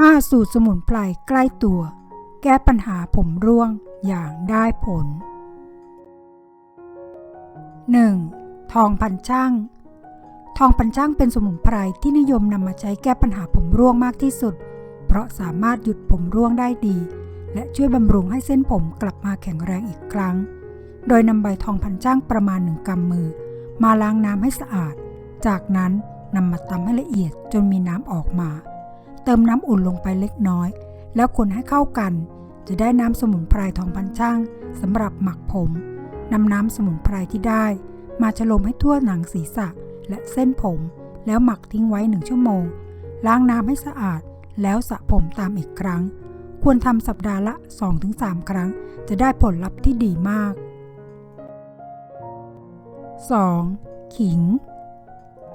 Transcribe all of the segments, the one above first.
5 สูตรสมุนไพรใกล้ตัว แก้ปัญหาผมร่วงอย่างได้ผล 1. ทองพันช่างทองพันช่างเป็นสมุนไพรที่นิยมนำมาใช้แก้ปัญหาผมร่วงมากที่สุด เพราะสามารถหยุดผมร่วงได้ดี และช่วยบำรุงให้เส้นผมกลับมาแข็งแรงอีกครั้ง โดยนำใบทองพันช่างประมาณหนึ่งกำมือ มาล้างน้ำให้สะอาด จากนั้นนำมาตำให้ละเอียดจนมีน้ำออกมา เติมน้ำอุ่นลงไปเล็กน้อย แล้วคนให้เข้ากัน จะได้น้ำสมุนไพรทองพันช่างสำหรับหมักผมนำน้ำสมุนไพรที่ได้ มาฉลมให้ทั่วหนังศีรษะและเส้นผม แล้วหมักทิ้งไว้หนึ่งชั่วโมง ล้างน้ำให้สะอาด แล้วสระผมตามอีกครั้ง ควรทำสัปดาห์ละ 2-3 ครั้ง จะได้ผลลัพธ์ที่ดีมาก 2. ขิง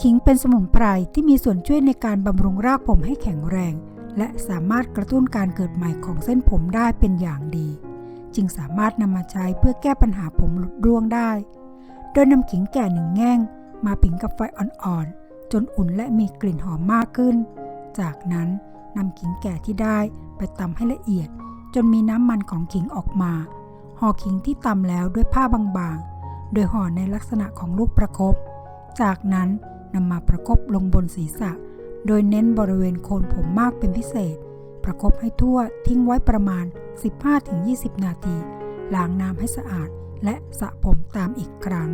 ขิงเป็นสมุนไพรที่มีส่วนช่วยในการบำรุงรากผมให้แข็งแรง และสามารถกระตุ้นการเกิดใหม่ของเส้นผมได้เป็นอย่างดี จึงสามารถนำมาใช้เพื่อแก้ปัญหาผมหลุดร่วงได้ โดยนำขิงแก่หนึ่งแง่ง มาผิงกับไฟอ่อนๆ จนอุ่นและมีกลิ่นหอมมากขึ้น จากนั้นนำขิงแก่ที่ได้ไปตำให้ละเอียด จนมีน้ำมันของขิงออกมาห่อขิงที่ตำแล้วด้วยผ้าบางๆ โดยห่อในลักษณะของลูกประคบจากนั้น นำมาประคบลงบนศีรษะ โดยเน้นบริเวณโคนผมมากเป็นพิเศษ ประคบให้ทั่วทิ้งไว้ประมาณ 15-20 นาที ล้างน้ำให้สะอาด และสระผมตามอีกครั้ง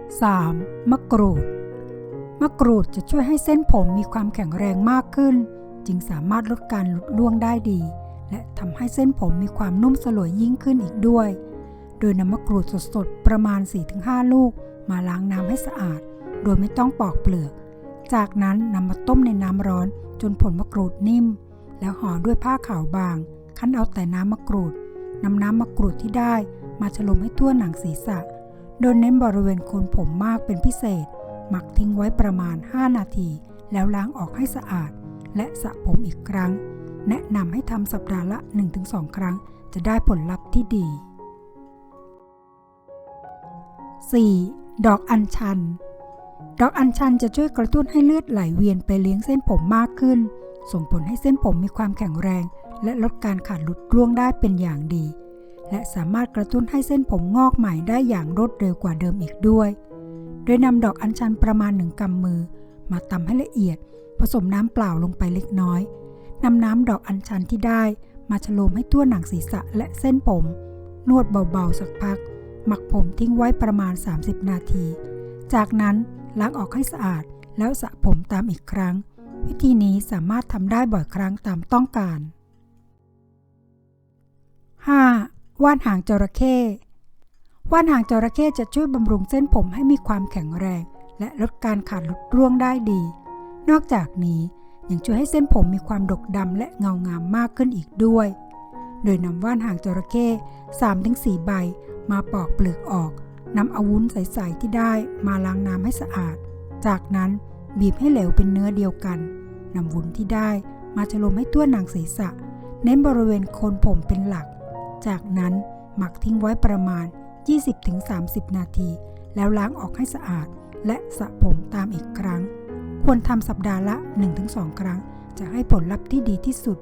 3. มะกรูด มะกรูดจะช่วยให้เส้นผมมีความแข็งแรงมากขึ้น จึงสามารถลดการหลุดร่วงได้ดี และทำให้เส้นผมมีความนุ่มสลวยยิ่งขึ้นอีกด้วย โดยนำมะกรูดสดๆ ประมาณ 4-5 ลูก มาล้างน้ำให้สะอาด โดยไม่ต้องปอกเปลือก จากนั้นนำมาต้มในน้ำร้อนจนผลมะกรูดนิ่ม แล้วห่อด้วยผ้าขาวบาง คั้นเอาแต่น้ำมะกรูดนำน้ำมะกรูดที่ได้มาฉลมให้ทั่วหนังศีรษะ โดยเน้นบริเวณโคนผมมากเป็นพิเศษ หมักทิ้งไว้ประมาณ 5 นาที แล้วล้างออกให้สะอาด และสระผมอีกครั้ง แนะนำให้ทำสัปดาห์ละ 1-2 ครั้ง จะได้ผลลัพธ์ที่ดี 4. ดอกอัญชัน ดอกอัญชันจะช่วยกระตุ้นให้เลือดไหลเวียนไปเลี้ยงเส้นผมมากขึ้น ส่งผลให้เส้นผมมีความแข็งแรง และลดการขาดหลุดร่วงได้เป็นอย่างดี และสามารถกระตุ้นให้เส้นผมงอกใหม่ได้อย่างรวดเร็วกว่าเดิมอีกด้วย โดยนำดอกอัญชันประมาณหนึ่งกำมือ มาตำให้ละเอียด ผสมน้ำเปล่าลงไปเล็กน้อยนำน้ำดอกอัญชันที่ได้มาฉโลมให้ทั่วหนังศีรษะและเส้นผม นวดเบาๆสักพัก หมักผมทิ้งไว้ประมาณ 30 นาที จากนั้นล้างออกให้สะอาดแล้วสระผมตามอีกครั้ง วิธีนี้สามารถทำได้บ่อยครั้งตามต้องการ 5. ว่านหางจระเข้ว่านหางจระเข้จะช่วยบำรุงเส้นผมให้มีความแข็งแรง และลดการขาดหลุดร่วงได้ดี นอกจากนี้ยังช่วยให้เส้นผมมีความดกดำและเงางามมากขึ้นอีกด้วย โดยนำว่านหางจระเข้3-4 ใบ มาปอกเปลือกออกนำอาวุ้นใสๆที่ได้มาล้างน้ำให้สะอาด จากนั้นบีบให้เหลวเป็นเนื้อเดียวกันนำวุ้นที่ได้มาฉลมให้ทั่วหนังศีรษะ เน้นบริเวณโคนผมเป็นหลัก จากนั้นหมักทิ้งไว้ประมาณ 20-30 นาที แล้วล้างออกให้สะอาด และสระผมตามอีกครั้ง ควรทำสัปดาห์ละ 1-2 ครั้ง จะให้ผลลัพธ์ที่ดีที่สุด